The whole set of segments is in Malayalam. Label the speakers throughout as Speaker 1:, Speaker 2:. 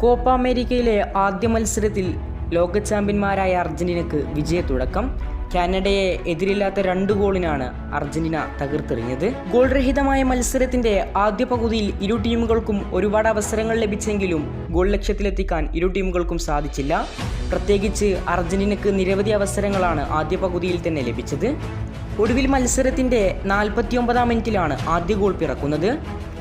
Speaker 1: കോപ്പ അമേരിക്കയിലെ ആദ്യ മത്സരത്തിൽ ലോക ചാമ്പ്യന്മാരായ അർജന്റീനക്ക് വിജയത്തുടക്കം. കാനഡയെ എതിരില്ലാത്ത രണ്ട് ഗോളിനാണ് അർജന്റീന തകർത്തെറിഞ്ഞത്. ഗോൾ രഹിതമായ മത്സരത്തിന്റെ ആദ്യ പകുതിയിൽ ഇരു ടീമുകൾക്കും ഒരുപാട് അവസരങ്ങൾ ലഭിച്ചെങ്കിലും ഗോൾ ലക്ഷ്യത്തിലെത്തിക്കാൻ ഇരു ടീമുകൾക്കും സാധിച്ചില്ല. പ്രത്യേകിച്ച് അർജന്റീനക്ക് നിരവധി അവസരങ്ങളാണ് ആദ്യ പകുതിയിൽ തന്നെ ലഭിച്ചത്. ഒടുവിൽ മത്സരത്തിന്റെ നാൽപ്പത്തിയൊമ്പതാം മിനിറ്റിലാണ് ആദ്യ ഗോൾ പിറക്കുന്നത്.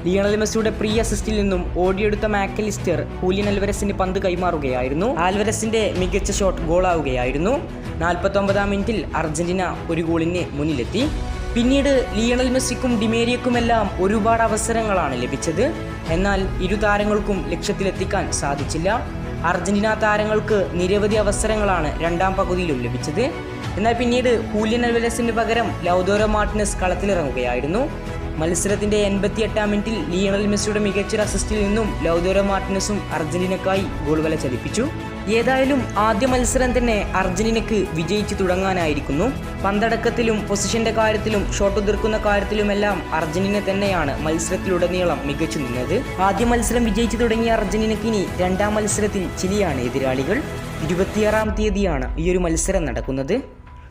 Speaker 1: ലിയണൽ മെസ്സിയുടെ പ്രീ അസിസ്റ്റിൽ നിന്നും ഓടിയെടുത്ത മാക്കലിസ്റ്റർ ഹൂലിയൻ അൽവരസിന് പന്ത് കൈമാറുകയായിരുന്നു. ആൽവരസിന്റെ മികച്ച ഷോട്ട് ഗോളാവുകയായിരുന്നു. നാൽപ്പത്തൊമ്പതാം മിനിറ്റിൽ അർജന്റീന ഒരു ഗോളിന് മുന്നിലെത്തി. പിന്നീട് ലിയണൽ മെസ്സിക്കും ഡിമേരിയക്കുമെല്ലാം ഒരുപാട് അവസരങ്ങളാണ് ലഭിച്ചത്. എന്നാൽ ഇരു താരങ്ങൾക്കും ലക്ഷ്യത്തിലെത്തിക്കാൻ സാധിച്ചില്ല. അർജന്റീന താരങ്ങൾക്ക് നിരവധി അവസരങ്ങളാണ് രണ്ടാം പകുതിയിലും ലഭിച്ചത്. എന്നാൽ പിന്നീട് ഹൂലിയൻ അൽവരസിന് പകരം ലൗദോരോ മാർട്ടിനസ് കളത്തിലിറങ്ങുകയായിരുന്നു. മത്സരത്തിന്റെ എൺപത്തി എട്ടാം മിനിറ്റിൽ ലിയണൽ മെസ്സിയുടെ മികച്ചൊരു അസിസ്റ്റിൽ നിന്നും ലൗദോരോ മാർട്ടിനസും അർജന്റീനക്കായി ഗോൾ വല ചലിപ്പിച്ചു. ഏതായാലും ആദ്യ മത്സരം തന്നെ അർജന്റീനക്ക് വിജയിച്ചു തുടങ്ങാനായിരിക്കുന്നു. പന്തടക്കത്തിലും പൊസിഷന്റെ കാര്യത്തിലും ഷോട്ട് ഉതിർക്കുന്ന കാര്യത്തിലുമെല്ലാം അർജന്റീന തന്നെയാണ് മത്സരത്തിലുടനീളം മികച്ചു നിന്നത്. ആദ്യ മത്സരം വിജയിച്ചു തുടങ്ങിയ അർജന്റീനക്ക് ഇനി രണ്ടാം മത്സരത്തിൽ ചിലിയാണ് എതിരാളികൾ. ഇരുപത്തിയാറാം തീയതിയാണ് ഈ ഒരു മത്സരം നടക്കുന്നത്.